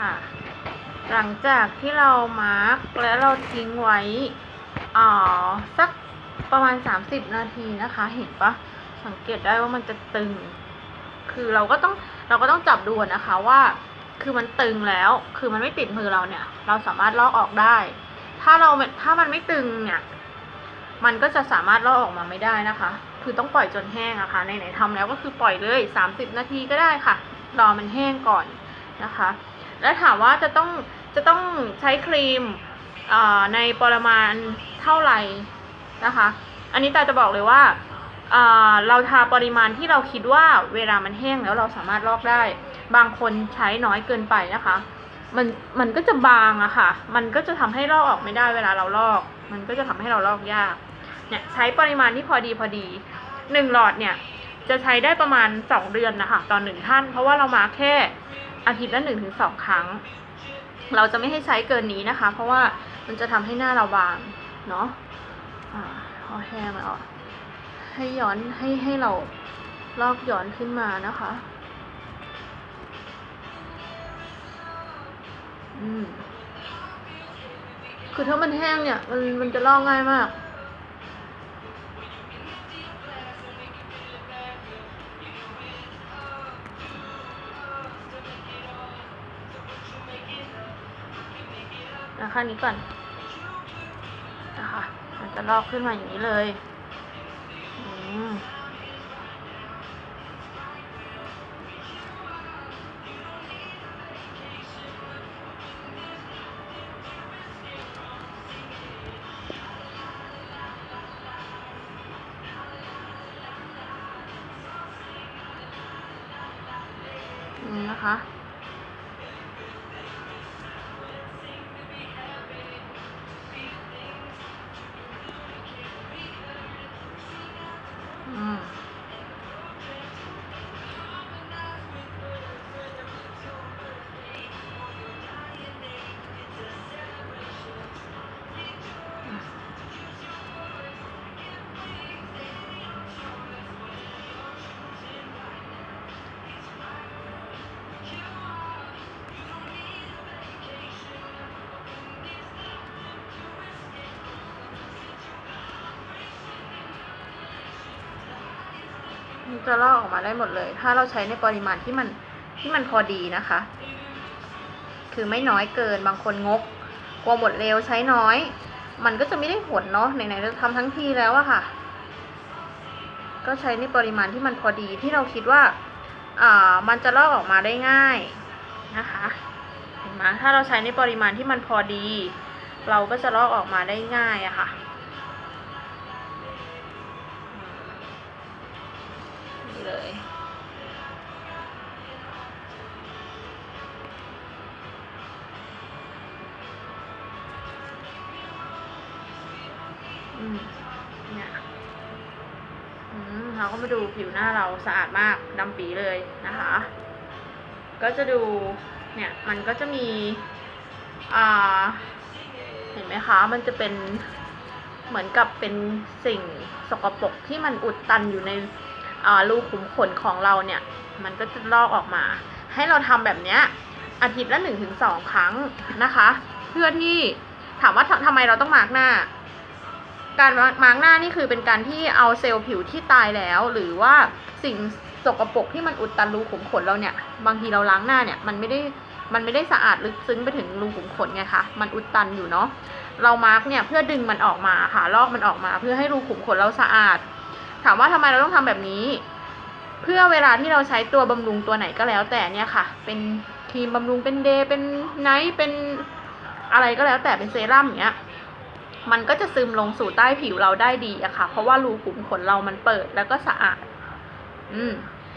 ค่ะ หลังจากที่เรามาร์กแล้วเราทิ้งไว้อ่าสักประมาณ 30 นาทีนะคะ เห็นปะสังเกตได้ว่ามันจะตึง คือเราก็ต้องเราก็ต้องจับดูนะคะว่าคือมันตึงแล้ว คือมันไม่ติดมือเราเนี่ย เราสามารถลอกออกได้ ถ้าเราถ้ามันไม่ตึงเนี่ย มันก็จะสามารถลอกออกมาไม่ได้นะคะ คือต้องปล่อยจนแห้งอะคะ่ะไหนๆทำแล้วก็คือปล่อยเลย 30 นาทีก็ได้ค่ะ รอมันแห้งก่อนนะคะ แล้วถามว่าจะต้องจะต้องใช้ครีมในปริมาณเท่าไหร่นะคะ อันนี้ตาจะบอกเลยว่าเราทาปริมาณที่เราคิดว่าเวลามันแห้งแล้วเราสามารถลอกได้ บางคนใช้น้อยเกินไปนะคะ มันมันก็จะบางอะค่ะ มันก็จะทำให้ลอกออกไม่ได้เวลาเราลอก มันก็จะทำให้เราลอกยาก เนี่ยใช้ปริมาณที่พอดีพอดีหนึ่งหลอดเนี่ยจะใช้ได้ประมาณสองเดือนนะคะตอนหนึ่งท่าน เพราะว่าเรามาแค่ อาทิตย์ละหนึ่งถึงสองครั้ง เราจะไม่ให้ใช้เกินนี้นะคะ เพราะว่ามันจะทำให้หน้าเราบางเนาะอ่าพอแห้งแล้ว ให้ย้อนให้ให้เราลอกย้อนขึ้นมานะคะ อืมคือถ้ามันแห้งเนี่ย มันมันจะลอกง่ายมาก นะคะนี้ก่อนนะคะมันจะลอกขึ้นมาอย่างนี้เลยอืมนี่นะคะ มันจะลอกออกมาได้หมดเลย ถ้าเราใช้ในปริมาณที่มันที่มันพอดีนะคะ คือไม่น้อยเกินบางคนงกกลัวหมดเร็วใช้น้อย มันก็จะไม่ได้ผลเนาะไหนๆเราทำทั้งทีแล้วอะค่ะ ก็ใช้ในปริมาณที่มันพอดีที่เราคิดว่าอ่ามันจะลอกออกมาได้ง่ายนะคะเห็นไหมถ้าเราใช้ในปริมาณที่มันพอดี เราก็จะลอกออกมาได้ง่ายอะค่ะ เลย อืมเนี่ยอืมเราก็มาดูผิวหน้าเราสะอาดมากดำปีเลยนะคะ ก็จะดูเนี่ยมันก็จะมี อ่า เห็นไหมคะ มันจะเป็นเหมือนกับเป็นสิ่งสกปรกที่มันอุดตันอยู่ใน รูขุมขนของเราเนี่ยมันก็จะลอกออกมา ให้เราทำแบบเนี้ยอาทิตย์ละหนึ่งถึงสองครั้งนะคะ เพื่อที่ถามว่าทำไมเราต้องมาร์กหน้า การมาร์กหน้านี่คือเป็นการที่เอาเซลล์ผิวที่ตายแล้ว หรือว่าสิ่งสกปรกที่มันอุดตันรูขุมขนเราเนี่ย บางทีเราล้างหน้าเนี่ยมันไม่ได้มันไม่ได้สะอาดลึกซึ้งไปถึงรูขุมขนไงคะ มันอุดตันอยู่เนาะ เรามาร์กเนี่ยเพื่อดึงมันออกมาค่ะลอกมันออกมา เพื่อให้รูขุมขนเราสะอาด ถามว่าทำไมเราต้องทำแบบนี้ เพื่อเวลาที่เราใช้ตัวบำรุงตัวไหนก็แล้ว แต่เนี่ยค่ะ เป็นครีมบำรุงเป็นเดย์เป็นไนท์เป็นอะไรก็แล้วแต่เป็นเซรั่มเนี้ยมันก็จะซึมลงสู่ใต้ผิวเราได้ดีอะค่ะ เพราะว่ารูขุมขนเรามันเปิดแล้วก็สะอาด อืม